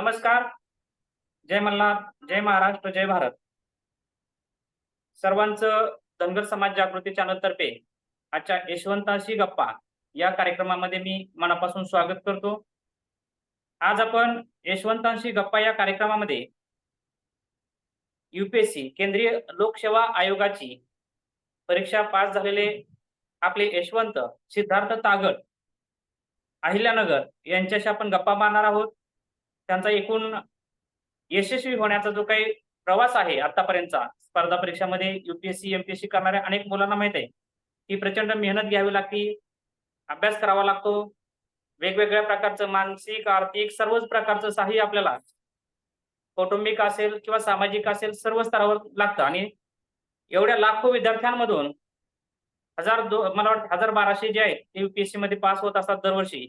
नमस्कार. जय मल्हार जय महाराष्ट्र जय भारत. सर्वांचं धनगर समाज जागृती चॅनल तर्फे आजच्या यशवंताशी गप्पा या कार्यक्रमामध्ये मी मनापासून स्वागत करतो. आज आपण यशवंतांशी गप्पा या कार्यक्रमामध्ये युपीएससी केंद्रीय लोकसेवा आयोगाची परीक्षा पास झालेले आपले यशवंत सिद्धार्थ तागड अहिल्यानगर यांच्याशी आपण गप्पा मारणार आहोत. त्यांचा एकूण यशस्वी होण्याचा जो काही प्रवास आहे आतापर्यंतचा स्पर्धा परीक्षामध्ये युपीएससी एमपीएससी करणाऱ्या अनेक मुलांना माहीत आहे. की प्रचंड मेहनत घ्यावी लागते अभ्यास करावा लागतो. वेगवेगळ्या प्रकारचं मानसिक आर्थिक सर्वच प्रकारचं सहाय्य आपल्याला कौटुंबिक असेल किंवा सामाजिक असेल सर्व स्तरावर लागतं. आणि एवढ्या लाखो विद्यार्थ्यांमधून हजार दो मला वाटतं हजार बाराशे जे आहेत ते युपीएससी मध्ये पास होत असतात दरवर्षी.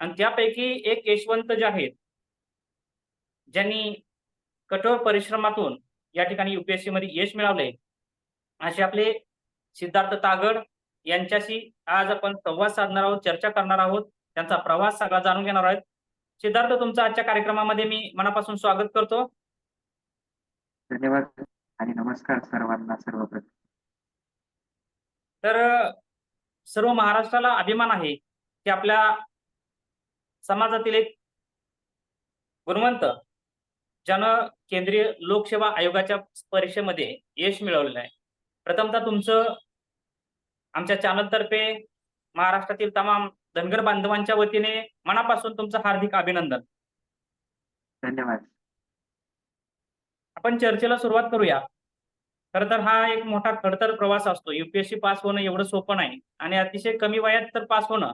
आणि त्यापैकी एक यशवंत जे आहेत ज्यांनी कठोर परिश्रमातून या ठिकाणी युपीएससी मध्ये यश मिळवले असे आपले सिद्धार्थ तागड यांच्याशी आज आपण संवाद साधणार आहोत चर्चा करणार आहोत त्यांचा प्रवास सगळा जाणून घेणार आहोत. सिद्धार्थ तुमचं आजच्या कार्यक्रमामध्ये मी मनापासून स्वागत करतो. धन्यवाद आणि नमस्कार सर्वांना सर्वप्रथम. तर सर्व महाराष्ट्राला अभिमान आहे की आपल्या समाजातील एक गुणवंत ज्यानं केंद्रीय लोकसेवा आयोगाच्या परीक्षेमध्ये यश मिळवलेलं आहे. प्रथमतः तुमचं आमच्या चॅनल तर्फे महाराष्ट्रातील तमाम धनगर बांधवांच्या वतीने मनापासून तुमचं हार्दिक अभिनंदन. धन्यवाद. आपण चर्चेला सुरुवात करूया. खर तर हा एक मोठा खडतर प्रवास असतो. युपीएससी पास होणं एवढं सोपं नाही आणि अतिशय कमी वयात तर पास होणं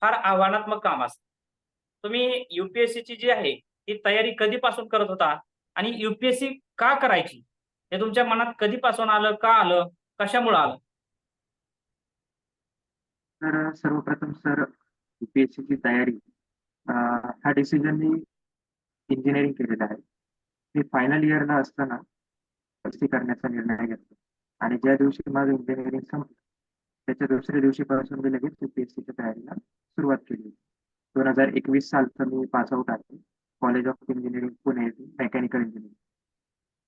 फार आव्हानात्मक काम असतं. तुम्ही युपीएससीची जी आहे ही तयारी कधीपासून करत होता? आणि युपीएससी का करायची? हे तुमच्या मनात कधीपासून आलं? का आलं? कशामुळे आलं? तर सर्वप्रथम सर UPSC ची तयारी हा डिसिजन मी इंजिनिअरिंग केलेला आहे. मी फायनल इयरला असताना पस्ती करण्याचा निर्णय घेतला. आणि ज्या दिवशी माझं इंजिनिअरिंग संपलं त्याच्या दुसऱ्या दिवशीपासून मी लगेच युपीएससीच्या तयारीला सुरुवात केली. दोन हजार एकवीस सालचं मी पास आउट आहे. College of engineering Pune mechanical engineering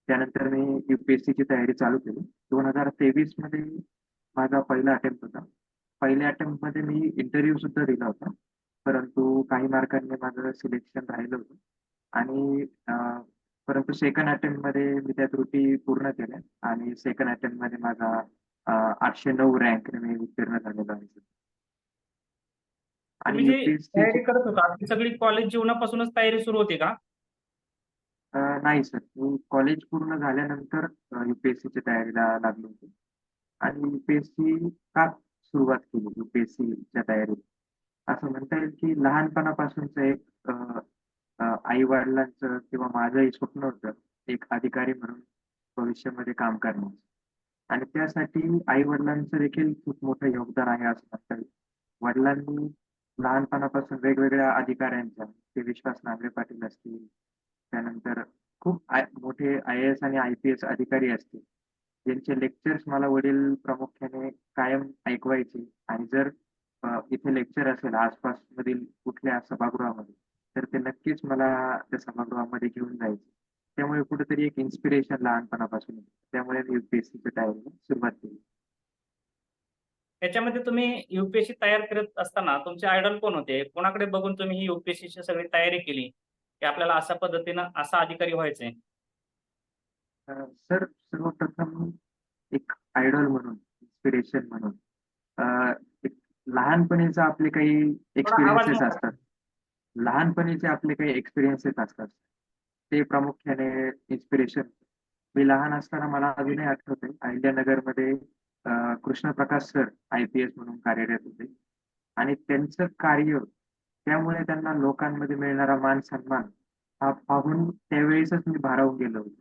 त्यानंतर मी UPSC ची तयारी चालू केली. दोन हजार तेवीसमध्ये माझा पहिला अटेम्प्ट होता. पहिल्या अटेम्प्टमध्ये मी इंटरव्ह्यू सुद्धा दिला होता. परंतु काही मार्कांनी माझं सिलेक्शन राहिलं होतं. आणि परंतु सेकंड अटेम्प्टमध्ये मी त्या त्रुटी पूर्ण केल्या. आणि सेकंड अटेम्प्टमध्ये माझा आठशे नऊ रँकने मी उत्तीर्ण झालेलो आहे. आणि तुम्ही जी UPSC तयारी करत होता ती सगळी कॉलेज जीवनापासूनच तयारी सुरू होती का? अं, नाही सर मी कॉलेज पूर्ण झाल्यानंतर युपीएससी च्या तयारीला लागलो होतो. आणि युपीएससी का सुरुवात केली UPSC च्या तयारीत? असं म्हणता येईल की लहानपणापासूनच एक आई वडिलांचं किंवा माझंही स्वप्न होतं एक अधिकारी म्हणून भविष्यामध्ये काम करण्याचं. आणि त्यासाठी आई वडिलांचं देखील खूप मोठं योगदान आहे असं म्हणता येईल. वडिलांनी लहानपणापासून वेगवेगळ्या अधिकाऱ्यांच्या ते विश्वास नांगरे पाटील असतील त्यानंतर खूप आय- मोठे आय एस आणि आय पी एस अधिकारी असतील ज्यांचे लेक्चर्स मला वडील प्रामुख्याने कायम ऐकवायचे. आणि जर इथे लेक्चर असेल आसपास मधील कुठल्या सभागृहामध्ये तर ते नक्कीच मला त्या सभागृहामध्ये घेऊन जायचे. त्यामुळे कुठेतरी एक इन्स्पिरेशन लहानपणापासून त्यामुळे मी युपीएससीच्या तयारीला सुरुवात केली. याच्यामध्ये तुम्ही युपीएससी तयार करत असताना तुमचे आयडॉल कोण होते? कोणाकडे बघून तुम्ही ही युपीएससीची सगळी तयारी केली? की आपल्याला अशा पद्धतीनं असा अधिकारी व्हायचंय सर सर्वप्रथम एक आयडॉल म्हणून इन्स्पिरेशन म्हणून. एक लहानपणीचा आपले काही एक्सपिरियन्सेस. असतात. लहानपणीचे आपले काही एक्सपिरियन्सेस असतात. ते प्रामुख्याने इन्स्पिरेशन मी लहान असताना मला अजूनही आठवते अहिल्यानगरमध्ये Krishnaprakash sir I P S म्हणून कार्यरत होते. आणि त्यांचं कार्य त्यामुळे त्यांना लोकांमध्ये मिळणारा मान सन्मान हा पाहून त्यावेळेसच मी भारावून गेलो होतो.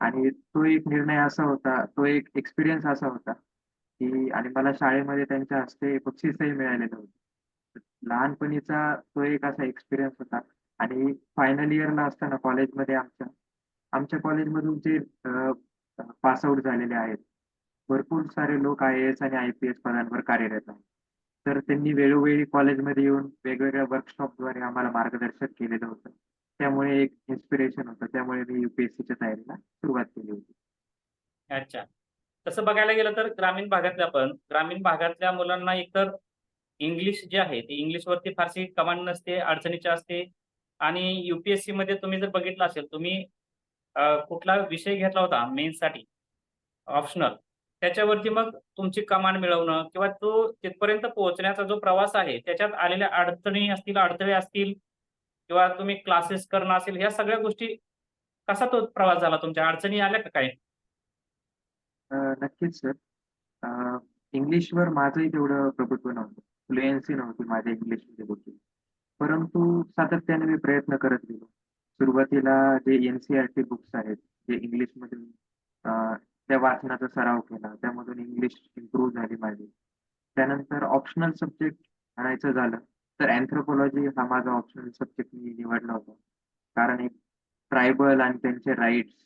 आणि तो एक निर्णय असा होता तो एक एक्सपिरियन्स असा होता की आणि मला शाळेमध्ये त्यांच्या हस्ते बक्षीसही मिळालेलं होतं. लहानपणीचा तो एक असा एक्सपिरियन्स होता. आणि फायनल इयरला असताना कॉलेजमध्ये आमच्या आमच्या कॉलेजमधून जे पास आउट झालेले आहेत भरपूर सारे लोक आय एस आणि आय पी एस पदांवर कार्यरत आहेत. तर त्यांनी वेळोवेळी कॉलेजमध्ये येऊन वेगवेगळ्या वर्कशॉपद्वारे आम्हाला मार्गदर्शन केलेलं होतं. त्यामुळे एक इन्स्पिरेशन होतं. त्यामुळे मी युपीएससीच्या तयारीला सुरुवात केली होती. अच्छा. तसं बघायला गेलं तर ग्रामीण भागातल्या पण ग्रामीण भागातल्या मुलांना एकतर इंग्लिश जे आहे ते इंग्लिशवरती फारशी कमांड नसते, अडचणीची असते. आणि युपीएससी मध्ये तुम्ही जर बघितलं असेल तुम्ही कुठला विषय घेतला होता मेन्ससाठी ऑप्शनल त्याच्यावरती मग तुमची कमांड मिळवणं किंवा तो तिथपर्यंत पोहोचण्याचा जो प्रवास आहे त्याच्यात आलेल्या अडचणी असतील, अडथळे असतील किंवा तुम्ही क्लासेस करणं असेल ह्या सगळ्या गोष्टी कसा तो प्रवास झाला तुमच्या? अडचणी आल्या का काही? नक्कीच सर. इंग्लिशवर माझंही तेवढं प्रभुत्व नव्हतं. फ्लुएन्सी नव्हती माझ्या इंग्लिशमध्ये गोष्टी परंतु सातत्याने मी प्रयत्न करत गेलो. सुरुवातीला जे N C R T books आहेत, जे इंग्लिशमधून त्या वाचनाचा सराव केला. त्यामधून इंग्लिश इम्प्रूव्ह झाली माझी. त्यानंतर ऑप्शनल सब्जेक्ट म्हणायचं झालं, तर अँथ्रोपॉलॉजी हा माझा ऑप्शनल सब्जेक्ट मी निवडला होता. कारण एक ट्रायबल आणि त्यांचे राईट्स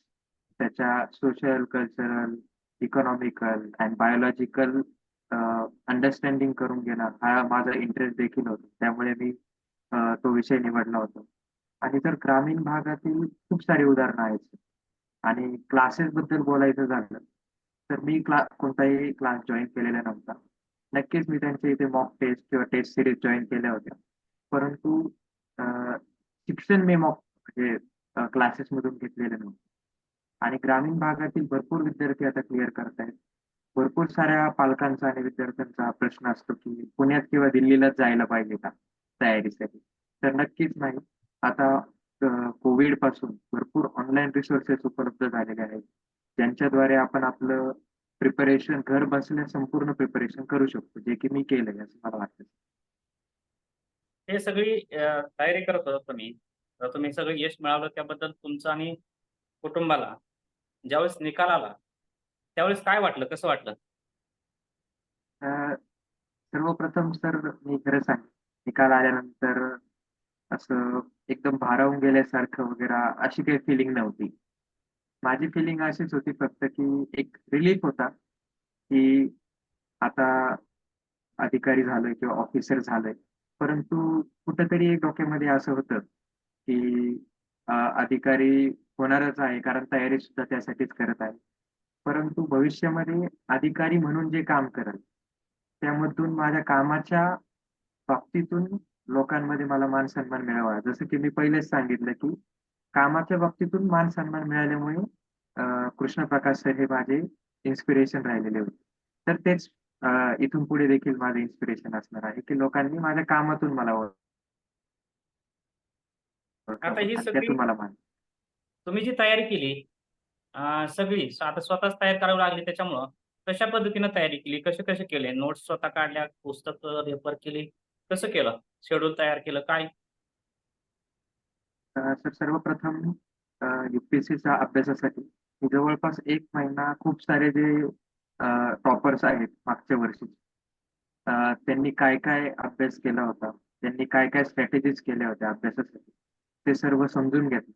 त्याच्या social, cultural, economical and biological understanding करून घेणं हा माझा इंटरेस्ट देखील होता. त्यामुळे मी तो विषय निवडला होता. आणि तर ग्रामीण भागातील खूप सारी उदाहरणं आहेत आणि क्लासेस बद्दल बोलायचं झालं, तर मी क्ला कोणताही क्लास जॉईन केलेला नव्हता. नक्कीच मी त्यांच्या इथे मॉक टेस्ट किंवा टेस्ट सिरीज जॉईन केल्या होत्या. परंतु शिक्षण मी मॉक म्हणजे क्लासेसमधून घेतलेले नव्हतं. आणि ग्रामीण भागातील भरपूर विद्यार्थी आता क्लिअर करतायत. भरपूर साऱ्या पालकांचा आणि विद्यार्थ्यांचा प्रश्न असतो, की पुण्यात किंवा दिल्लीलाच जायला पाहिजे का तयारीसाठी? तर नक्कीच नाही. आता अ, कोव्हिडपासून भरपूर ऑनलाईन रिसोर्सेस उपलब्ध झालेले आहेत. ज्यांच्याद्वारे आपण आपलं प्रिपरेशन घर बसल्या संपूर्ण प्रिपरेशन करू शकतो, जे की मी केलंय असं मला वाटतं. हे सगळी तयारी करत होता तुम्ही. तुम्ही सगळं यश मिळवलं त्याबद्दल तुमचं आणि कुटुंबाला ज्यावेळेस निकाल आला, त्यावेळेस काय वाटलं? कसं वाटलं? सर्वप्रथम तर मी खरं सांगेन, निकाल आल्यानंतर असं एकदम भारावून गेल्यासारखं वगैरे अशी काही फिलिंग नव्हती. माझी फिलिंग अशीच होती फक्त, की एक रिलीफ होता, की आता अधिकारी झालोय किंवा ऑफिसर झालोय. परंतु कुठेतरी एक डोक्यामध्ये असं होतं, की अ, अधिकारी होणारच आहे कारण तयारी सुद्धा त्यासाठीच करत आहे. परंतु भविष्यामध्ये अधिकारी म्हणून जे काम करेल, त्यामधून माझ्या कामाच्या बाबतीतून लोकांमध्ये मला मान-सन्मान मिळावा. जसं की मी पहिलेच सांगितलं, की कामाच्या बाबतीतून मान-सन्मान मिळाल्यामुळे अ, कृष्ण प्रकाश सर हे माझे इन्स्पिरेशन राहिलेले होते. तर तेच इथून पुढे देखील माझं इन्स्पिरेशन असणार आहे, की लोकांनी माझ्या कामातून मला आता ही सगळी मला मान तुम्ही जी तयारी केली सगळी आता स्वतःच तयार करावी लागली त्याच्यामुळं कशा पद्धतीनं तयारी केली? कसे-कसे केले? नोट्स स्वतः काढल्या, पुस्तकं रेफर केली, कसं केलं? शेड्यूल तयार केलं, काय? सर सर्वप्रथम युपीएससीच्या अभ्यासासाठी जवळपास एक महिना खूप सारे जे टॉपर्स आहेत मागच्या वर्षीचे त्यांनी काय-काय अभ्यास केला होता, त्यांनी काय-काय स्ट्रॅटेजीज केल्या होत्या अभ्यासासाठी, ते सर्व समजून घेतलं.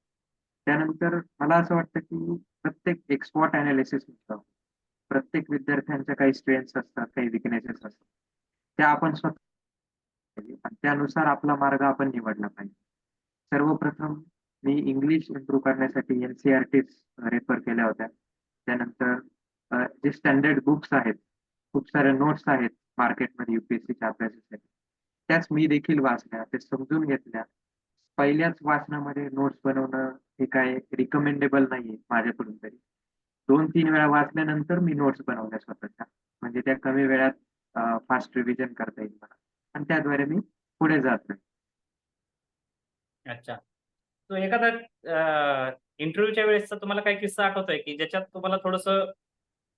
त्यानंतर मला असं वाटतं, की प्रत्येक एक्सपॉट अनालिसिस एनालिसिस प्रत्येक विद्यार्थ्यांच्या काही स्ट्रेंथ्स असतात, काही विकनेसेस असतात. त्या आपण स्वतः आणि त्यानुसार आपला मार्ग आपण निवडला पाहिजे. सर्वप्रथम मी इंग्लिश इम्प्रूव्ह करण्यासाठी N C R T refer केल्या होत्या. त्यानंतर जे स्टँडर्ड बुक्स आहेत, खूप साऱ्या नोट्स आहेत मार्केटमध्ये युपीएससीच्या अभ्यासासाठी. त्याच मी देखील वाचल्या, ते समजून घेतल्या. पहिल्याच वाचनामध्ये नोट्स बनवणं हे काय रिकमेंडेबल नाहीये माझ्याकडून तरी. 2-3 वेळा वाचल्यानंतर मी नोट्स बनवल्या स्वतःच्या. म्हणजे त्या कमी वेळात फास्ट रिव्हिजन करता येईल मला आणि त्याद्वारे मी पुढे जातोय. अच्छा. तो एखादा इंटरव्ह्यूच्या वेळेसचा तुम्हाला काही किस्सा आठवतोय, की ज्याच्यात तुम्हाला थोडंसं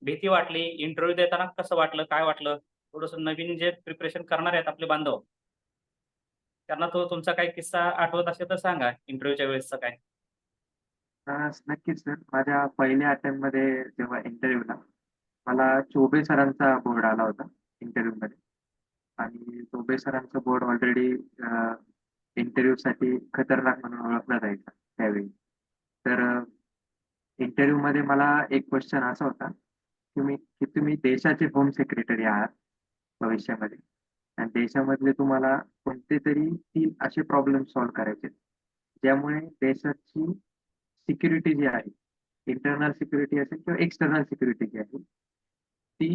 भीती वाटली, इंटरव्ह्यू देताना कसं वाटलं, काय वाटलं? थोडंसं नवीन जे प्रिपरेशन करणार आहेत आपले बांधव, त्यांना तो तुमचा काही किस्सा आठवत असेल तर सांगा इंटरव्ह्यूच्या वेळेसचा काय? नक्कीच सर. माझ्या पहिल्या अटेम्प्टमध्ये जेव्हा इंटरव्ह्यूला मला चोबे सरांचा बोर्ड आला होता इंटरव्ह्यूमध्ये आणि चोबे सरांचा बोर्ड ऑलरेडी इंटरव्ह्यू साठी खतरनाक म्हणून ओळखला जायचा त्यावेळी. तर इंटरव्ह्यू मध्ये मला एक क्वेश्चन असा होता, की मी की तुम्ही देशाचे होम सेक्रेटरी आहात भविष्यामध्ये आणि देशामधले तुम्हाला कोणते तरी तीन असे प्रॉब्लेम सॉल्व्ह करायचे ज्यामुळे देशाची सिक्युरिटी जी आहे इंटरनल सिक्युरिटी असेल किंवा एक्सटर्नल सिक्युरिटी जी आहे ती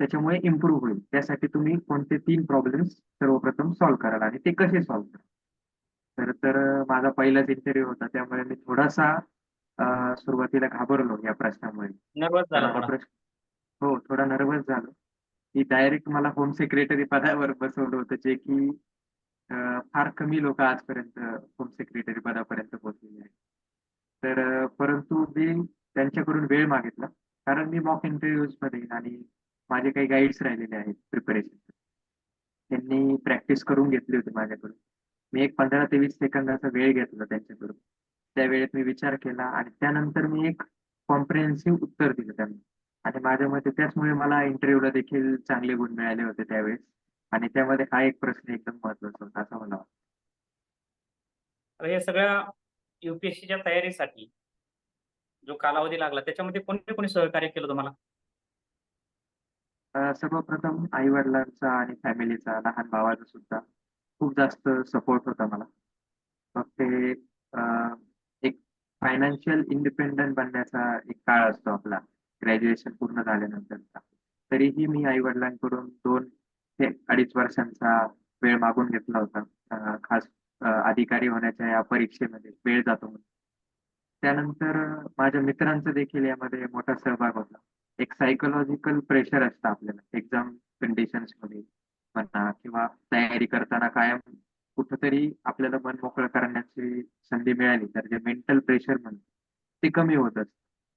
त्याच्यामुळे इम्प्रूव्ह होईल. त्यासाठी तुम्ही कोणते तीन प्रॉब्लेम्स सर्वप्रथम सॉल्व्ह कराल आणि ते कसे सॉल्व्ह कराल? तर तर माझा पहिलाच इंटरव्ह्यू होता. त्यामुळे मी थोडासा सुरुवातीला घाबरलो या प्रश्नामुळे. नर्वस झाला कारण हा थोडा नर्वस झालो. की डायरेक्ट मला होम सेक्रेटरी पदावर बसवलं होतं जे की फार कमी लोक आजपर्यंत होम सेक्रेटरी पदापर्यंत पोहोचलेले आहेत. तर परंतु मी त्यांच्याकडून वेळ मागितला. कारण मी मॉक इंटरव्ह्यूजमध्ये आणि माझे काही गाईड्स राहिलेले आहेत प्रिपरेशन त्यांनी प्रॅक्टिस करून घेतली होती माझ्याकडून. मी एक पंधरा ते वीस सेकंदाचा वेळ घेतला त्यांच्याकडून. त्या वेळेत मी विचार केला आणि त्यानंतर मी एक कॉम्प्रिहेन्सिव्ह उत्तर दिलं त्यांना. आणि माझ्या मते त्याचमुळे मला इंटरव्ह्यूला देखील चांगले गुण मिळाले होते त्यावेळेस. आणि त्यामध्ये हा एक प्रश्न एकदम महत्त्वाचा होता असं मला वाटतं. या सगळ्या युपीएससीच्या तयारीसाठी जो कालावधी लागला त्याच्यामध्ये कोणी कोणी सहकार्य केलं तुम्हाला? सर्वप्रथम आई वडिलांचा आणि फॅमिलीचा लहान भावाचा सुद्धा खूप जास्त सपोर्ट होता मला. मग ते एक फायनान्शियल इंडिपेंडंट बनण्याचा एक काळ असतो आपला. ग्रॅज्युएशन पूर्ण झाल्यानंतरचा तरीही मी आई वडिलांकडून दोन ते अडीच वर्षांचा वेळ मागून घेतला होता. खास अधिकारी होण्याच्या या परीक्षेमध्ये वेळ जातो म्हणून. त्यानंतर माझ्या मित्रांचा देखील यामध्ये मोठा सहभाग होता. एक सायकोलॉजिकल प्रेशर असतं आपल्याला. एक्झाम कंडिशन्समध्ये म्हणा किंवा तयारी करताना कायम कुठंतरी आपल्याला मन मोकळं करण्याची संधी मिळाली तर जे मेंटल प्रेशर म्हणतो ते कमी होत असतं.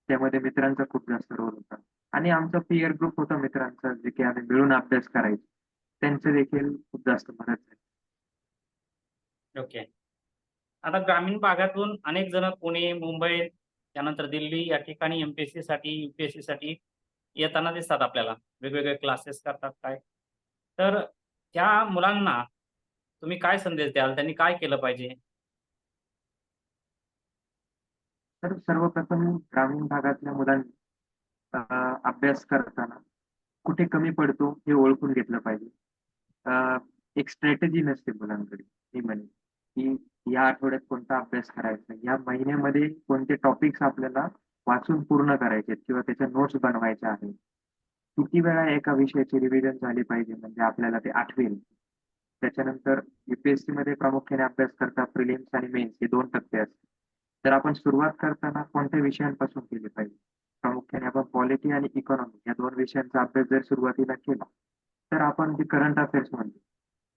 त्यामध्ये मित्रांचा खूप जास्त रोल होता. आणि आमचा पियर ग्रुप होता मित्रांचा जे की आम्ही मिळून अभ्यास करायचो. त्यांचं देखील खूप जास्त मदत झाली. ओके आता ग्रामीण भागातून अनेक जण पुणे मुंबई त्यानंतर दिल्ली या ठिकाणी एमपीएससी साठी युपीएससी साठी येताना दिसतात आपल्याला. वेगवेगळे क्लासेस करतात काय. तर त्या मुलांना तुम्ही काय संदेश द्याल? त्यांनी काय केलं पाहिजे? तर सर्वप्रथम ग्रामीण भागातल्या मुलांनी अभ्यास करताना कुठे कमी पडतो हे ओळखून घेतलं पाहिजे. एक स्ट्रॅटेजी नसते मुलांकडे. मी म्हणे की या आठवड्यात कोणता अभ्यास करायचा? या महिन्यामध्ये कोणते टॉपिक्स आपल्याला वाचून पूर्ण करायचे किंवा त्याच्या नोट्स बनवायच्या आहेत. किती वेळा एका विषयाची रिव्हिजन झाली पाहिजे म्हणजे आपल्याला ते आठवेल. त्याच्यानंतर युपीएससी मध्ये प्रामुख्याने अभ्यास करता प्रिलिम्स आणि मेन्स हे दोन टप्पे असतात. तर आपण सुरुवात करताना कोणत्या विषयांपासून केली पाहिजे? प्रामुख्याने आपण पॉलिटी आणि इकॉनॉमी या दोन विषयांचा अभ्यास जर सुरुवातीला केला तर आपण जे करंट अफेअर्स म्हणतो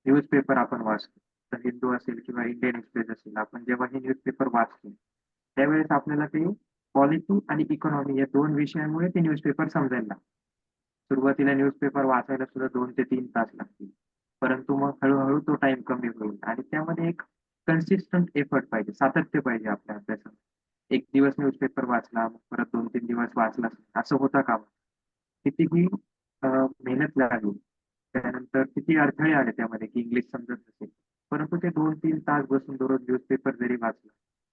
न्यूजपेपर आपण वाचतो. तर हिंदू असेल किंवा इंडियन एक्सप्रेस असेल आपण जेव्हा हे न्यूजपेपर वाचतो त्यावेळेस आपल्याला ते पॉलिटी आणि इकॉनॉमी या दोन विषयांमुळे ते न्यूजपेपर समजायला सुरुवातीला न्यूजपेपर वाचायला सुद्धा दोन ते तीन तास लागतील. परंतु मग हळूहळू तो टाइम कमी होईल आणि त्यामध्ये एक कन्सिस्टंट एफर्ट पाहिजे सातत्य पाहिजे आपल्या अभ्यासात. एक दिवस न्यूजपेपर वाचला परत दोन तीन दिवस वाचला असं होता का? कितीही मेहनत लागली त्यानंतर किती अडथळे आले त्यामध्ये की इंग्लिश समजत नसेल. परंतु ते दोन तीन तास बसून दररोज न्यूजपेपर जरी वाचला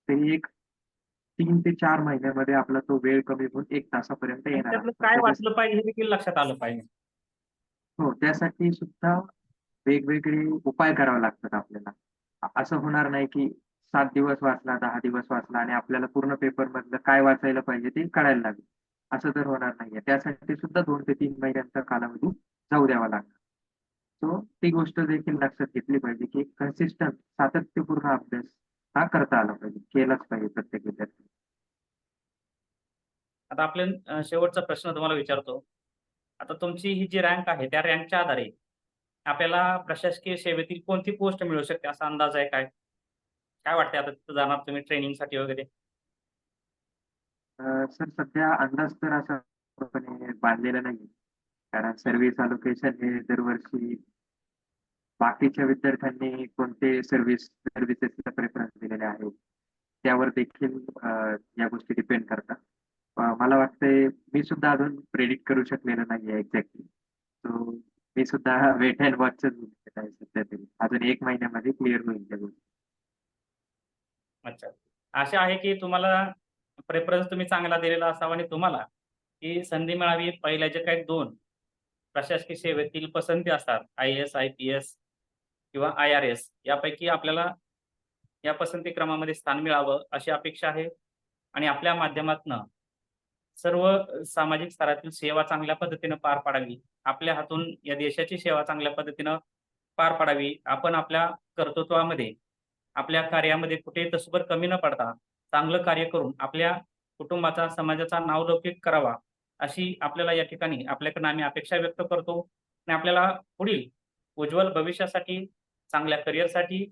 तरी एक तीन ते चार महिन्यामध्ये आपला तो वेळ कमी होऊन एक तासापर्यंत येणार त्यातलं. काय वाचलं पाहिजे हे देखील लक्षात आलं पाहिजे. हो त्यासाठी सुद्धा वेगवेगळे उपाय करावे लागतात आपल्याला. असं होणार नाही की सात दिवस वाचला दहा दिवस वाचला आणि आपल्याला पूर्ण पेपर मधलं काय वाचायला पाहिजे ते कळायला लागेल. असं तर होणार नाहीये. त्यासाठी सुद्धा दोन ते तीन महिन्यांचा कालावधी जाऊ द्यावा लागणार. सो ती गोष्ट देखील लक्षात घेतली पाहिजे की कन्सिस्टंट सातत्यपूर्ण अभ्यास हा करता आला पाहिजे. केलाच पाहिजे प्रत्येक विद्यार्थी आता आपल्या शेवटचा प्रश्न तुम्हाला विचारतो. आता तुमची ही जी रँक आहे त्या रँकच्या आधारे आपल्याला प्रशासकीय सेवेतील कोणती पोस्ट मिळू शकते? असा अंदाज आहे काय? काय वाटते आता तिथं जाणार तुम्ही ट्रेनिंगसाठी वगैरे? सर सध्या अंदाज तर असा बांधलेला नाही कारण सर्व्हिस अलोकेशन हे दरवर्षी बाकीच्या विद्यार्थ्यांनी कोणते सर्व्हिस सर्व्हिसेसला प्रेफरन्स दिलेले आहेत त्यावर देखील या गोष्टी डिपेंड करतात. मला वाटतंय मी सुद्धा अजून प्रेडिक्ट करू शकलेलं नाहीये एक्झॅक्टली सो मी सुद्धा वेट अँड वॉचच आहे सध्या तरी. अजून एक महिन्यामध्ये क्लिअर होईल त्या गोष्टी. अच्छा. आशा आहे की तुम्हाला प्रेफरन्स तुम्ही चांगला दिलेला असावा आणि तुम्हाला ही संधी मिळावी. पहिल्या जे काही दोन प्रशासकीय सेवेतील पसंती असतात. I S I P S किंवा आय आर एस यापैकी आपल्याला या पसंती क्रमामध्ये स्थान मिळावं अशी अपेक्षा आहे. आणि आपल्या माध्यमातनं सर्व सामाजिक स्तरातील सेवा चांगल्या पद्धतीनं पार पाडावी. आपल्या हातून या देशाची सेवा चांगल्या पद्धतीनं पार पाडावी. आपण आपल्या कर्तृत्वामध्ये आपल्या कार्यामध्ये कुठे तसभर कमी न पडता चांगलं कार्य करून आपल्या कुटुंबाचा समाजाचा नावलौकिक करावा अशी आपल्याला या ठिकाणी आपल्याकडनं आम्ही अपेक्षा व्यक्त करतो. आणि आपल्याला पुढील उज्ज्वल भविष्यासाठी चांगल्या करिअरसाठी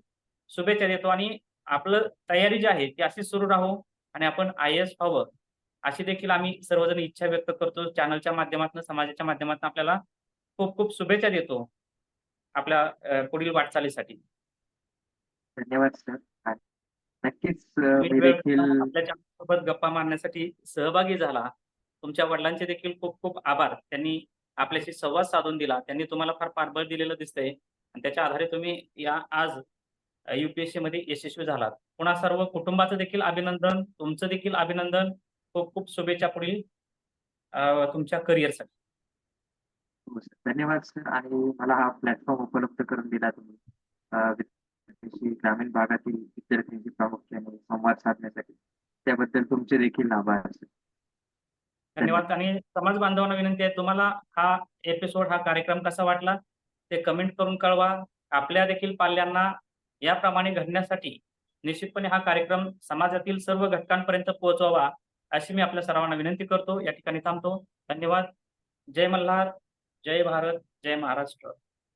शुभेच्छा देतो. आणि आपलं तयारी जी आहे ती अशीच सुरू राहू आणि आपण आय एस व्हावं. अशी देखील आम्ही सर्वजण इच्छा व्यक्त करतो. चॅनलच्या माध्यमातून समाजाच्या माध्यमातून आपल्याला खूप खूप शुभेच्छा देतो आपल्या पुढील वाटचालीसाठी. धन्यवाद सर. नक्कीच आपल्या चॅनलसोबत गप्पा मारण्यासाठी सहभागी झाला. तुमच्या वडिलांचे देखील खूप खूप आभार. त्यांनी आपल्याशी संवाद साधून दिला. त्यांनी तुम्हाला फार पाठबळ दिलेलं दिसतंय. आणि त्याच्या आधारे तुम्ही या आज युपीएससी मध्ये यशस्वी झालात. पुन्हा सर्व कुटुंबाचं देखील अभिनंदन तुमचं देखील अभिनंदन. खूप खूप शुभेच्छा पुढील तुमच्या करिअरसाठी. धन्यवाद सर आणि मला हा प्लॅटफॉर्म उपलब्ध करून दिला तुम्ही. ग्रामीण भागातील विद्यार्थ्यांशी प्रामुख्याने संवाद साधण्यासाठी. त्याबद्दल तुमचे देखील आभार धन्यवाद. आणि समाज बांधवांना विनंती आहे तुम्हाला हा एपिसोड हा कार्यक्रम कसा वाटला? ते कमेंट करून कळवा. आपल्या देखील पाल्यांना याप्रमाणे घडण्यासाठी निश्चितपणे हा कार्यक्रम समाजातील सर्व घटकांपर्यंत पोहोचवावा. अशी मी आपल्या सर्वांना विनंती करतो. या ठिकाणी थांबतो. धन्यवाद. जय मल्हार. जय भारत. जय महाराष्ट्र.